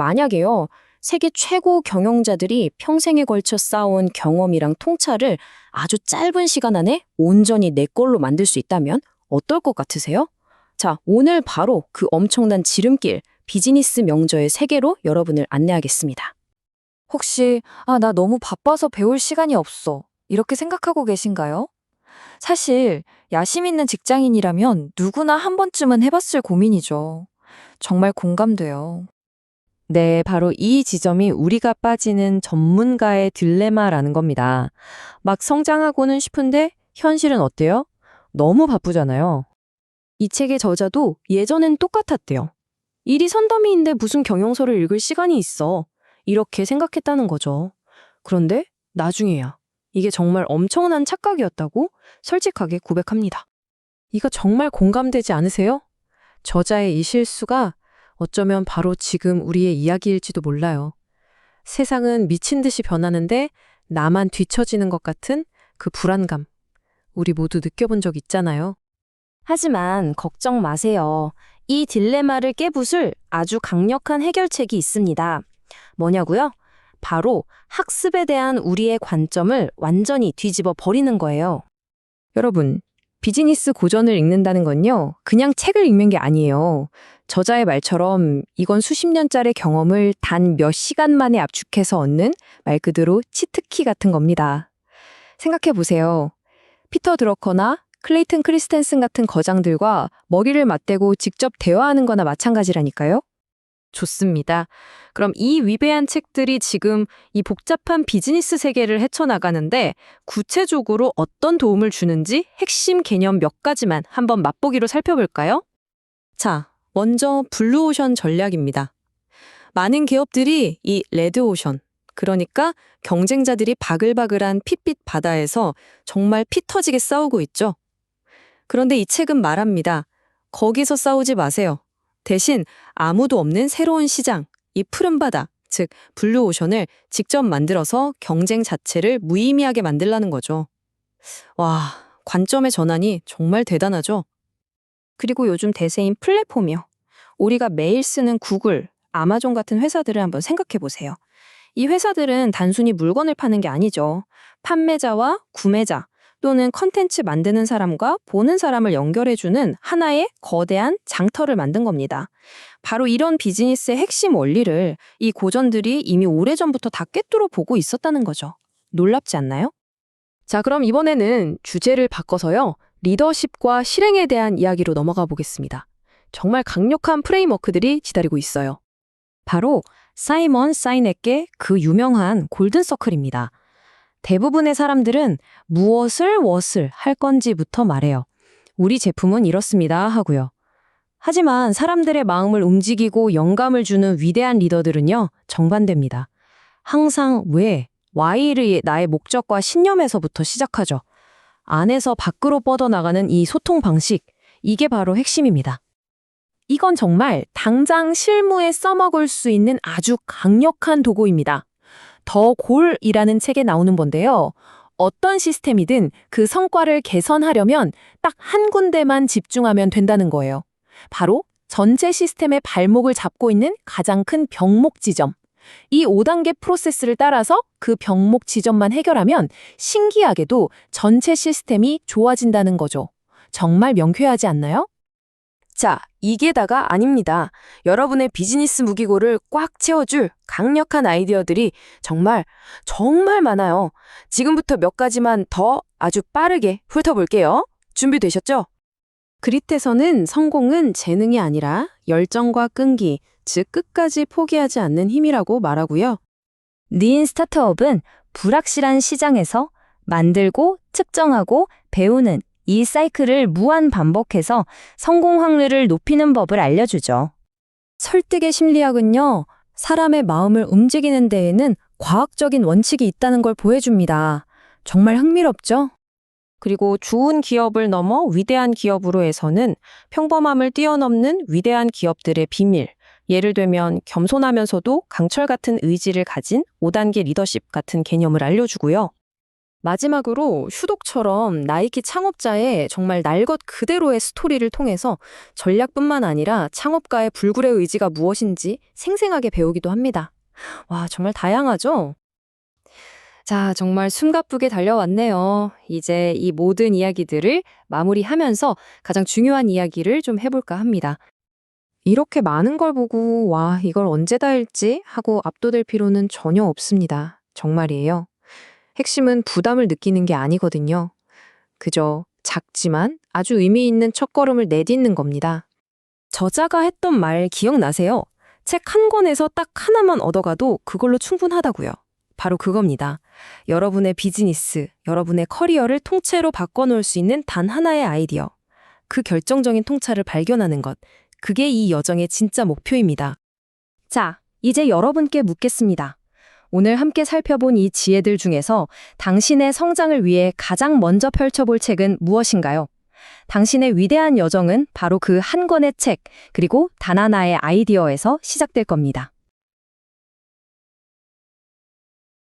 만약에요, 세계 최고 경영자들이 평생에 걸쳐 쌓아온 경험이랑 통찰을 아주 짧은 시간 안에 온전히 내 걸로 만들 수 있다면 어떨 것 같으세요? 자, 오늘 바로 그 엄청난 지름길, 비즈니스 명저의 세계로 여러분을 안내하겠습니다. 혹시, 아, 나 너무 바빠서 배울 시간이 없어. 이렇게 생각하고 계신가요? 사실, 야심 있는 직장인이라면 누구나 한 번쯤은 해봤을 고민이죠. 정말 공감돼요. 네, 바로 이 지점이 우리가 빠지는 전문가의 딜레마라는 겁니다. 막 성장하고는 싶은데 현실은 어때요? 너무 바쁘잖아요. 이 책의 저자도 예전엔 똑같았대요. 일이 선담위인데 무슨 경영서를 읽을 시간이 있어. 이렇게 생각했다는 거죠. 그런데 나중에야 이게 정말 엄청난 착각이었다고 솔직하게 고백합니다. 이거 정말 공감되지 않으세요? 저자의 이 실수가 어쩌면 바로 지금 우리의 이야기일지도 몰라요. 세상은 미친 듯이 변하는데 나만 뒤처지는 것 같은 그 불안감. 우리 모두 느껴본 적 있잖아요. 하지만 걱정 마세요. 이 딜레마를 깨부술 아주 강력한 해결책이 있습니다. 뭐냐고요? 바로 학습에 대한 우리의 관점을 완전히 뒤집어 버리는 거예요. 여러분, 비즈니스 고전을 읽는다는 건요, 그냥 책을 읽는 게 아니에요. 저자의 말처럼 이건 수십 년짜리 경험을 단 몇 시간 만에 압축해서 얻는 말 그대로 치트키 같은 겁니다. 생각해 보세요. 피터 드러커나 클레이튼 크리스텐슨 같은 거장들과 머리를 맞대고 직접 대화하는 거나 마찬가지라니까요. 좋습니다. 그럼 이 위배한 책들이 지금 이 복잡한 비즈니스 세계를 헤쳐나가는데 구체적으로 어떤 도움을 주는지 핵심 개념 몇 가지만 한번 맛보기로 살펴볼까요? 자, 먼저 블루오션 전략입니다. 많은 기업들이 이 레드오션, 그러니까 경쟁자들이 바글바글한 핏빛 바다에서 정말 피 터지게 싸우고 있죠. 그런데 이 책은 말합니다. 거기서 싸우지 마세요. 대신 아무도 없는 새로운 시장, 이 푸른 바다, 즉 블루오션을 직접 만들어서 경쟁 자체를 무의미하게 만들라는 거죠. 와, 관점의 전환이 정말 대단하죠. 그리고 요즘 대세인 플랫폼이요. 우리가 매일 쓰는 구글, 아마존 같은 회사들을 한번 생각해 보세요. 이 회사들은 단순히 물건을 파는 게 아니죠. 판매자와 구매자 또는 컨텐츠 만드는 사람과 보는 사람을 연결해주는 하나의 거대한 장터를 만든 겁니다. 바로 이런 비즈니스의 핵심 원리를 이 고전들이 이미 오래전부터 다 꿰뚫어 보고 있었다는 거죠. 놀랍지 않나요? 자, 그럼 이번에는 주제를 바꿔서요. 리더십과 실행에 대한 이야기로 넘어가 보겠습니다. 정말 강력한 프레임워크들이 기다리고 있어요. 바로 사이먼 사이넥의 그 유명한 골든서클입니다. 대부분의 사람들은 무엇을 무엇을 할 건지부터 말해요. 우리 제품은 이렇습니다 하고요. 하지만 사람들의 마음을 움직이고 영감을 주는 위대한 리더들은요, 정반대입니다. 항상 왜, why의 나의 목적과 신념에서부터 시작하죠. 안에서 밖으로 뻗어나가는 이 소통 방식, 이게 바로 핵심입니다. 이건 정말 당장 실무에 써먹을 수 있는 아주 강력한 도구입니다. 더 골이라는 책에 나오는 건데요. 어떤 시스템이든 그 성과를 개선하려면 딱 한 군데만 집중하면 된다는 거예요. 바로 전체 시스템의 발목을 잡고 있는 가장 큰 병목 지점. 이 5단계 프로세스를 따라서 그 병목 지점만 해결하면 신기하게도 전체 시스템이 좋아진다는 거죠. 정말 명쾌하지 않나요? 자, 이게 다가 아닙니다. 여러분의 비즈니스 무기고를 꽉 채워줄 강력한 아이디어들이 정말, 정말 많아요. 지금부터 몇 가지만 더 아주 빠르게 훑어볼게요. 준비되셨죠? 그릿에서는 성공은 재능이 아니라 열정과 끈기, 즉 끝까지 포기하지 않는 힘이라고 말하고요. 린 스타트업은 불확실한 시장에서 만들고 측정하고 배우는 이 사이클을 무한 반복해서 성공 확률을 높이는 법을 알려주죠. 설득의 심리학은요, 사람의 마음을 움직이는 데에는 과학적인 원칙이 있다는 걸 보여줍니다. 정말 흥미롭죠? 그리고 좋은 기업을 넘어 위대한 기업으로 해서는 평범함을 뛰어넘는 위대한 기업들의 비밀, 예를 들면 겸손하면서도 강철 같은 의지를 가진 5단계 리더십 같은 개념을 알려주고요. 마지막으로 휴독처럼 나이키 창업자의 정말 날 것 그대로의 스토리를 통해서 전략뿐만 아니라 창업가의 불굴의 의지가 무엇인지 생생하게 배우기도 합니다. 와, 정말 다양하죠? 자, 정말 숨가쁘게 달려왔네요. 이제 이 모든 이야기들을 마무리하면서 가장 중요한 이야기를 좀 해볼까 합니다. 이렇게 많은 걸 보고 와, 이걸 언제 다 읽지? 하고 압도될 필요는 전혀 없습니다. 정말이에요. 핵심은 부담을 느끼는 게 아니거든요. 그저 작지만 아주 의미 있는 첫걸음을 내딛는 겁니다. 저자가 했던 말 기억나세요? 책 한 권에서 딱 하나만 얻어가도 그걸로 충분하다고요. 바로 그겁니다. 여러분의 비즈니스, 여러분의 커리어를 통째로 바꿔놓을 수 있는 단 하나의 아이디어. 그 결정적인 통찰을 발견하는 것. 그게 이 여정의 진짜 목표입니다. 자, 이제 여러분께 묻겠습니다. 오늘 함께 살펴본 이 지혜들 중에서 당신의 성장을 위해 가장 먼저 펼쳐볼 책은 무엇인가요? 당신의 위대한 여정은 바로 그 한 권의 책, 그리고 단 하나의 아이디어에서 시작될 겁니다.